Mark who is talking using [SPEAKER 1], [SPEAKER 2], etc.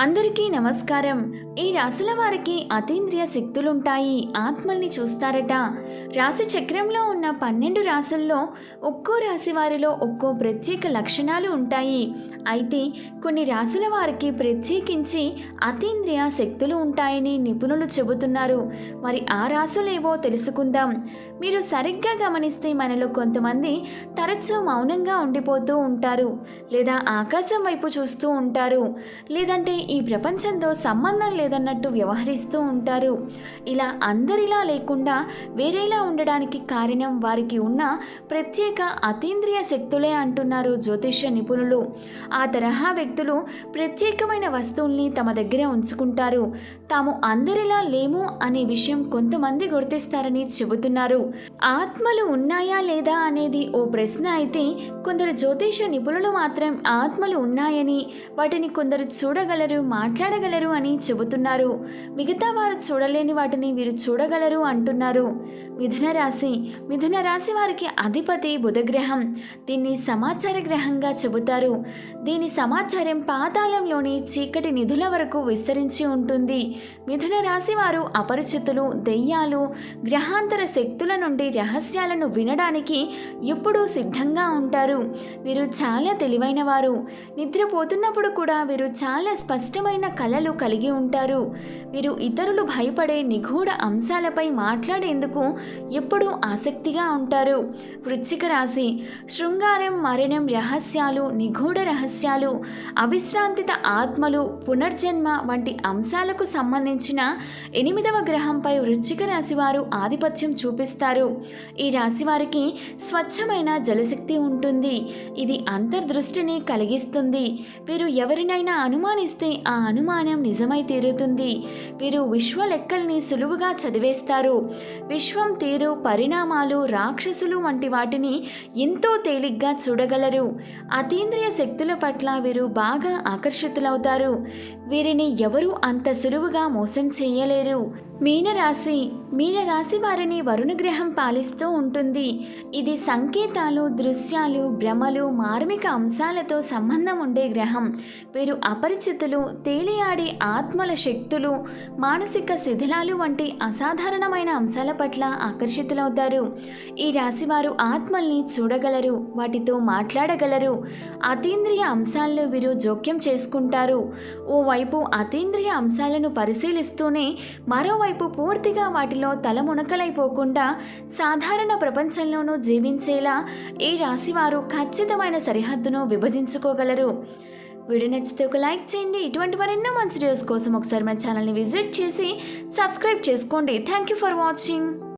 [SPEAKER 1] అందరికీ నమస్కారం. ఈ రాశుల వారికి అతీంద్రియ శక్తులుంటాయి. ఆత్మల్ని చూస్తారట. రాశి చక్రంలో ఉన్న పన్నెండు రాశుల్లో ఒక్కో రాశి వారిలో ఒక్కో ప్రత్యేక లక్షణాలు ఉంటాయి. అయితే కొన్ని రాశుల వారికి ప్రత్యేకించి అతీంద్రియ శక్తులు ఉంటాయని నిపుణులు చెబుతున్నారు. మరి ఆ రాశులేవో తెలుసుకుందాం. మీరు సరిగ్గా గమనిస్తే మనలో కొంతమంది తరచూ మౌనంగా ఉండిపోతూ ఉంటారు. లేదా ఆకాశం వైపు చూస్తూ ఉంటారు. లేదంటే ఈ ప్రపంచంతో సంబంధం లేదన్నట్టు వ్యవహరిస్తూ ఉంటారు. ఇలా అందరిలా లేకుండా వేరేలా ఉండడానికి కారణం వారికి ఉన్న ప్రత్యేక అతీంద్రియ శక్తులే అంటున్నారు జ్యోతిష్య నిపుణులు. ఆ తరహా వ్యక్తులు ప్రత్యేకమైన వస్తువుల్ని తమ దగ్గర ఉంచుకుంటారు. తాము అందరిలా లేము అనే విషయం కొంతమంది గుర్తిస్తారని చెబుతున్నారు. ఆత్మలు ఉన్నాయా లేదా అనేది ఓ ప్రశ్న అయితే కొందరు జ్యోతిష నిపుణులు మాత్రం ఆత్మలు ఉన్నాయని వాటిని కొందరు చూడగలరు మాట్లాడగలరు అని చెబుతున్నారు. మిగతా వారు చూడలేని వాటిని వీరు చూడగలరు అంటున్నారు. మిథున రాశి. మిథున రాశి వారికి అధిపతి బుధగ్రహం. దీన్ని సమాచార గ్రహంగా చెబుతారు. దీని సమాచారం పాతాళంలోని చీకటి నిధుల వరకు విస్తరించి ఉంటుంది. మిథున రాశి వారు అపరిచితులు దెయ్యాలు గ్రహాంతర శక్తుల నుండి రహస్యాలను వినడానికి ఎప్పుడూ సిద్ధంగా ఉంటారు. వీరు చాలా తెలివైన వారు నిద్రపోతున్నప్పుడు కూడా వీరు చాలా స్పష్టమైన కళలు కలిగి ఉంటారు. వీరు ఇతరులు భయపడే నిగూఢ అంశాలపై మాట్లాడేందుకు ఎప్పుడూ ఆసక్తిగా ఉంటారు. వృశ్చిక రాశి. శృంగారం మరణం రహస్యాలు నిగూఢ రహస్యాలు అవిశ్రాంతిత ఆత్మలు పునర్జన్మ వంటి అంశాలకు సంబంధించిన ఎనిమిదవ గ్రహంపై వృశ్చిక రాశి వారు ఆధిపత్యం చూపిస్తారు. ఈ రాశి వారికి స్వచ్ఛమైన జలశక్తి ఉంటుంది. ఇది అంతర్దృష్టిని కలిగిస్తుంది. వీరు ఎవరినైనా అనుమానిస్తే ఆ అనుమానం నిజమై తీరుతుంది. వీరు విశ్వ లెక్కల్ని సులువుగా చదివేస్తారు. విశ్వం తీరు పరిణామాలు రాక్షసులు వంటి వాటిని ఎంతో తేలిగ్గా చూడగలరు. అతీంద్రియ శక్తుల పట్ల వీరు బాగా ఆకర్షితులవుతారు. వీరిని ఎవరూ అంత సులువుగా మోసం చేయలేరు. మీనరాశి మీనరాశి వారిని వరుణ గ్రహం పాలిస్తూ ఉంటుంది. ఇది సంకేతాలు దృశ్యాలు భ్రమలు మార్మిక అంశాలతో సంబంధం ఉండే గ్రహం. వీరు అపరిచితులు తేలియాడే ఆత్మల శక్తులు మానసిక శిథిలాలు వంటి అసాధారణమైన అంశాల పట్ల ఆకర్షితులవుతారు. ఈ రాశి వారు ఆత్మల్ని చూడగలరు వాటితో మాట్లాడగలరు అతీంద్రియ అంశాల్లో వీరు జోక్యం చేసుకుంటారు. ఓవైపు అతీంద్రియ అంశాలను పరిశీలిస్తూనే మరోవైపు పూర్తిగా వాటిలో తలమునకలైపోకుండా సాధారణ ప్రపంచంలోనూ జీవించేలా ఈ రాశివారు ఖచ్చితమైన సరిహద్దును విభజించుకోగలరు. వీడియో నచ్చితే ఒక లైక్ చేయండి. ఇటువంటి మరెన్నో మంచి వీడియోస్ కోసం ఒకసారి మన ఛానల్ని విజిట్ చేసి సబ్స్క్రైబ్ చేసుకోండి. Thank you for watching